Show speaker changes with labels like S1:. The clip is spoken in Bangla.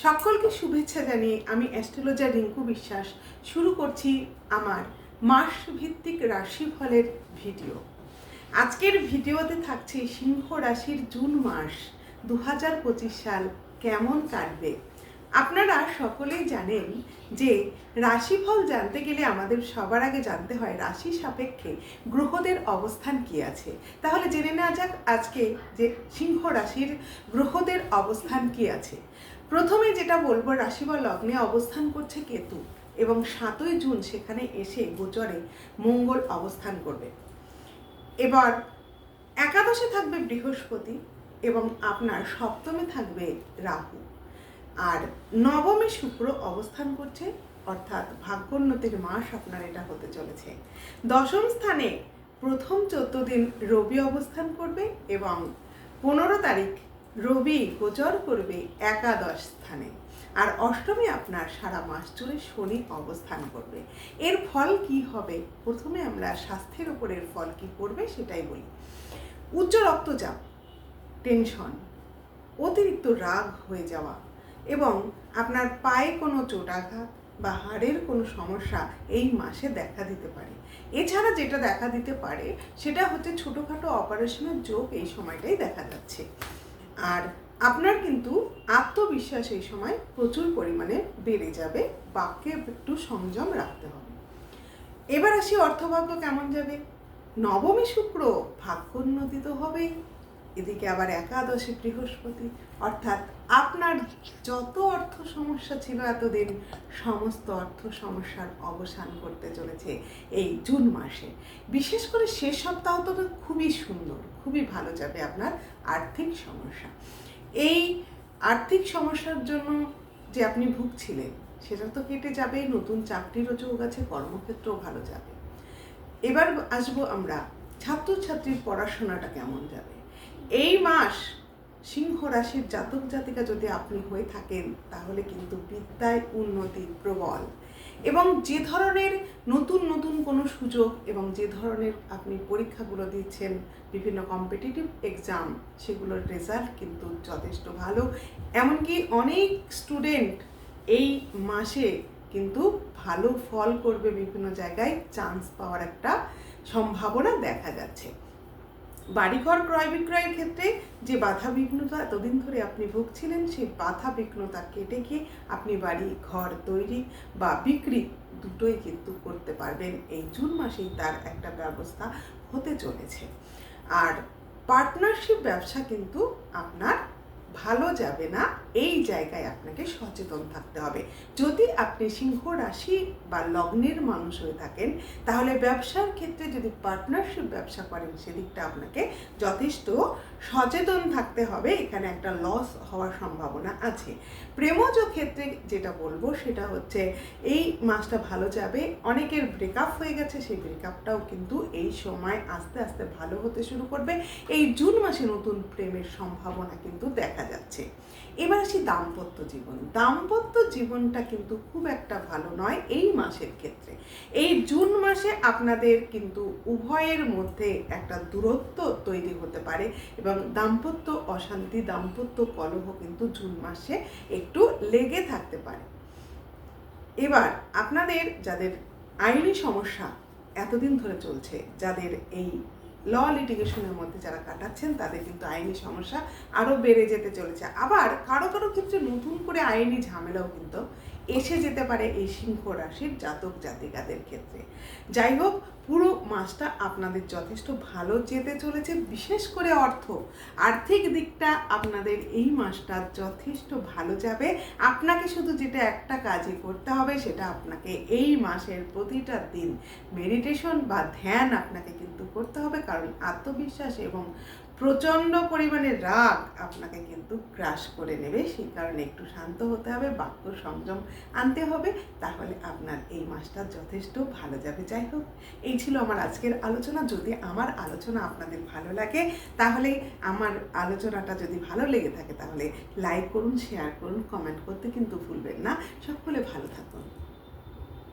S1: সকলকে শুভেচ্ছা জানিয়ে আমি অ্যাস্ট্রোলজার রিঙ্কু বিশ্বাস। শুরু করছি আমার মাস ভিত্তিক রাশিফলের ভিডিও। আজকের ভিডিওতে থাকছে সিংহ রাশির জুন মাস দু হাজার পঁচিশ সাল কেমন কাটবে? আপনারা সকলেই জানেন যে রাশিফল জানতে গেলে আমাদের সবার আগে জানতে হয় রাশি সাপেক্ষে গ্রহদের অবস্থান কি আছে। তাহলে জেনে নেওয়া যাক আজকে যে সিংহ রাশির গ্রহদের অবস্থান কি আছে। প্রথমে যেটা বলব রাশি বা লগ্নে অবস্থান করছে কেতু এবং সাতই জুন সেখানে এসে গোচরে মঙ্গল অবস্থান করবে। এবার একাদশে থাকবে বৃহস্পতি এবং আপনার সপ্তমে থাকবে রাহু। আর নবমে শুক্র অবস্থান করছে, অর্থাৎ ভাগ্যোন্নতির মাস আপনার এটা হতে চলেছে। দশম স্থানে প্রথম চোদ্দ দিন রবি অবস্থান করবে এবং পনেরো তারিখ রবি গোচর করবে একাদশ স্থানে। আর অষ্টমী আপনার সারা মাস জুড়ে শনি অবস্থান করবে। এর ফল কি হবে? প্রথমে আমরা স্বাস্থ্যের ওপরের ফল কি করবে সেটাই বলি। উচ্চ রক্তচাপ টেনশন অতিরিক্ত রাগ হয়ে যাওয়া এবং আপনার পায়ে কোনো চোটাঘাত বা হাড়ের কোনো সমস্যা এই মাসে দেখা দিতে পারে। এছাড়া যেটা দেখা দিতে পারে সেটা হচ্ছে ছোটোখাটো অপারেশনের যোগ এই সময়টাই দেখা যাচ্ছে। আর আপনার কিন্তু আত্মবিশ্বাস এই সময় প্রচুর পরিমাণে বেড়ে যাবে। বাক্যে একটু সংযম রাখতে হবে। এবার আসি অর্থভাগ্য কেমন যাবে? নবমী শুক্র ভাগ্যোন্নতি তো হবেই। এদিকে আবার একাদশী বৃহস্পতি। অর্থাৎ আপনার যত অর্থ সমস্যা ছিল এতদিন সমস্ত অর্থ সমস্যার অবসান করতে চলেছে এই জুন মাসে। বিশেষ করে শেষ সপ্তাহ তো খুবই সুন্দর, খুবই ভালো যাবে আপনার আর্থিক সমস্যা। এই আর্থিক সমস্যার জন্য যে আপনি ভুগছিলেন, সেটা তো কেটে যাবে, নতুন চাকরিরও যোগ আছে, কর্মক্ষেত্রেও ভালো যাবে। এবার আসব আমরা ছাত্রছাত্রীর পড়াশোনাটা কেমন যাবে? এই মাস সিংহ রাশির জাতক জাতিকা যদি আপনি হয়ে থাকেন, তাহলে কিন্তু বিদ্যায় উন্নতি প্রবল। এবং যে ধরনের নতুন নতুন কোনো সুযোগ এবং যে ধরনের আপনি পরীক্ষাগুলো দিচ্ছেন, বিভিন্ন কম্পিটিটিভ এক্সাম সেগুলোর রেজাল্ট কিন্তু যথেষ্ট ভালো। এমনকি অনেক স্টুডেন্ট এই মাসে কিন্তু ভালো ফল করবে বিভিন্ন জায়গায়। চান্স পাওয়ার একটা সম্ভাবনা দেখা যাচ্ছে। বাড়িঘর ক্রয় বিক্রয়ের ক্ষেত্রে যে বাধা বিঘ্নতা এতদিন ধরে আপনি ভুগছিলেন, সেই বাধা বিঘ্নতা কেটে গিয়ে আপনি বাড়ি ঘর তৈরি বা বিক্রি দুটোই কিন্তু করতে পারবেন। এই জুন মাসেই তার একটা ব্যবস্থা হতে চলেছে। আর পার্টনারশিপ ব্যবসা কিন্তু আপনার ভালো যাবে না, এই জায়গায় আপনাকে সচেতন থাকতে হবে। যদি আপনি সিংহ রাশি বা লগ্নের মানুষ হয়ে থাকেন, তাহলে ব্যবসার ক্ষেত্রে যদি পার্টনারশিপ ব্যবসা করেন, সেদিকটা আপনাকে যথেষ্ট সচেতন থাকতে হবে। এখানে একটা লস হওয়ার সম্ভাবনা আছে। প্রেমজ ক্ষেত্রে যেটা বলব, সেটা হচ্ছে এই মাসটা ভালো যাবে, অনেকের ব্রেকআপ হয়ে গেছে, সেই ব্রেকআপটাও কিন্তু এই সময় আস্তে আস্তে ভালো হতে শুরু করবে। এই জুন মাসে নতুন প্রেমের সম্ভাবনা কিন্তু দেখা যাচ্ছে। এবার আসি দাম্পত্য জীবন। দাম্পত্য জীবনটা কিন্তু খুব একটা ভালো নয় এই মাসের ক্ষেত্রে। এই জুন মাসে আপনাদের কিন্তু উভয়ের মধ্যে একটা দূরত্ব তৈরি হতে পারে এবং দাম্পত্য অশান্তি, দাম্পত্য কলহ কিন্তু জুন মাসে একটু লেগে থাকতে পারে। এবার আপনাদের যাদের আইনি সমস্যা এতদিন ধরে চলছে, যাদের এই ল লিটিগেশনের মধ্যে যারা কাটাচ্ছেন, তাদের কিন্তু আইনি সমস্যা আরও বেড়ে যেতে চলেছে। আবার কারও কারও ক্ষেত্রে নতুন করে আইনি ঝামেলাও কিন্তু এসে যেতে পারে এই সিংহ রাশির জাতক জাতিকাদের ক্ষেত্রে। যাই হোক, পুরো মাসটা আপনাদের যথেষ্ট ভালো যেতে চলেছে, বিশেষ করে অর্থ। আর্থিক দিকটা আপনাদের এই মাসটা যথেষ্ট ভালো যাবে। আপনাকে শুধু যেটা একটা কাজই করতে হবে, সেটা আপনাকে এই মাসের প্রতিটা দিন মেডিটেশন বা ধ্যান আপনাকে কিন্তু করতে হবে, কারণ আত্মবিশ্বাস এবং প্রচণ্ড পরিমাণে রাগ আপনাকে কিন্তু গ্রাস করে নেবে। সেই কারণে একটু শান্ত হতে হবে, বাক্য সংযম আনতে হবে, তাহলে আপনার এই মাসটা যথেষ্ট ভালো যাবে। যাই হোক, এই ছিল আমার আজকের আলোচনা। যদি আমার আলোচনা আপনাদের ভালো লাগে, তাহলে আমার আলোচনাটা যদি ভালো লেগে থাকে, তাহলে লাইক করুন, শেয়ার করুন, কমেন্ট করতে কিন্তু ভুলবেন না। সকলে ভালো থাকুন।